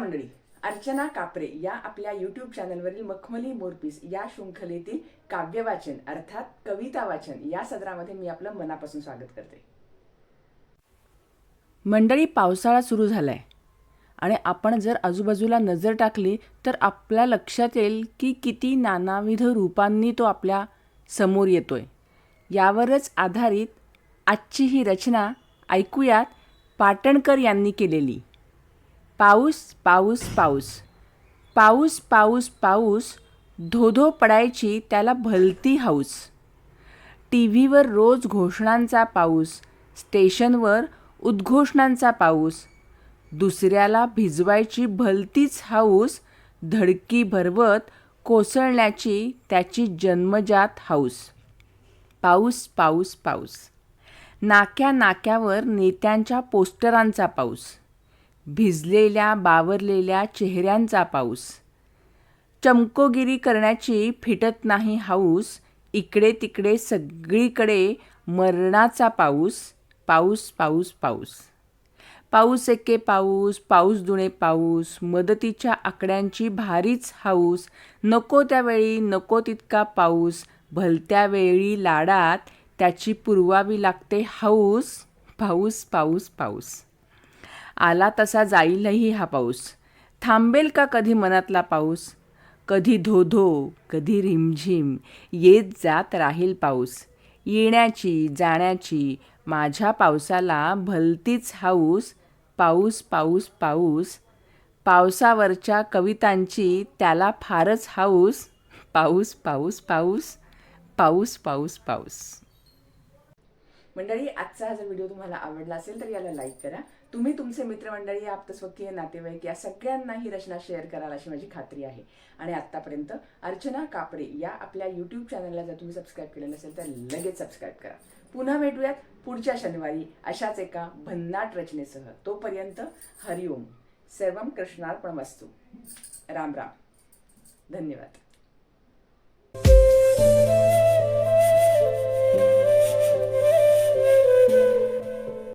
मंडळी अर्चना कापरे या आपल्या यूट्यूब चॅनलवरील मखमली मोरपीस या शृंखलेतील काव्यवाचन अर्थात कविता वाचन या सदरामध्ये मी आपलं मनापासून स्वागत करते. मंडळी पावसाळा सुरू झालाय. आणि आपण जर आजूबाजूला नजर टाकली तर आपल्या लक्षात येईल की किती नानाविध रूपांनी तो आपल्यासमोर येतोय. यावरच आधारित आजची ही रचना ऐकूयात पाटणकर यांनी केलेली. पाऊस पाऊस पाऊस. पाऊस पाऊस पाऊस धोधो पडायची त्याला भलती हौस. टी व्हीवर रोज घोषणांचा पाऊस स्टेशनवर उद्घोषणांचा पाऊस. दुसऱ्याला भिजवायची भलतीच हौस धडकी भरवत कोसळण्याची त्याची जन्मजात हौस. पाऊस पाऊस पाऊस. नाक्या नाक्यावर नेत्यांच्या पोस्टरांचा पाऊस. भिजलेल्या बावरलेल्या चेहऱ्यांचा पाऊस. चमकोगिरी करण्याची फिटत नाही हाऊस. इकडे तिकडे सगळीकडे मरणाचा पाऊस. पाऊस पाऊस पाऊस. पाऊस एके पाऊस पाऊस दुणे पाऊस. मदतीच्या आकड्यांची भारीच हाऊस. नको त्यावेळी नको तितका पाऊस. भलत्या वेळी लाडात त्याची पुरवावी लागते हाऊस. पाऊस पाऊस पाऊस. आला तसा जाईलही हा पाऊस. थांबेल का कधी मनातला पाऊस? कधी धोधो कधी रिमझिम येत जात राहील पाऊस. येण्याची जाण्याची माझ्या पावसाला भलतीच हाऊस पाऊस पाऊस पाऊस. पावसावरच्या कवितांची त्याला फारच हाऊस. पाऊस पाऊस पाऊस पाऊस पाऊस पाऊस. मंडळी आजचा हा जर व्हिडिओ तुम्हाला आवडला असेल तर याला लाईक करा. तुम्ही तुमचे मित्रमंडळी आप्तस्वकीय नातेवाईक या सगळ्यांना ही रचना शेअर कराल अशी माझी खात्री आहे. आणि आत्तापर्यंत अर्चना कापडे या आपल्या यूट्यूब चॅनलला जर तुम्ही सबस्क्राईब केलं नसेल तर लगेच सबस्क्राईब करा. पुन्हा भेटूयात पुढच्या शनिवारी अशाच एका भन्नाट रचनेसह. तोपर्यंत हरिओम सर्वम कृष्णार्पण वस्तू. राम राम. धन्यवाद.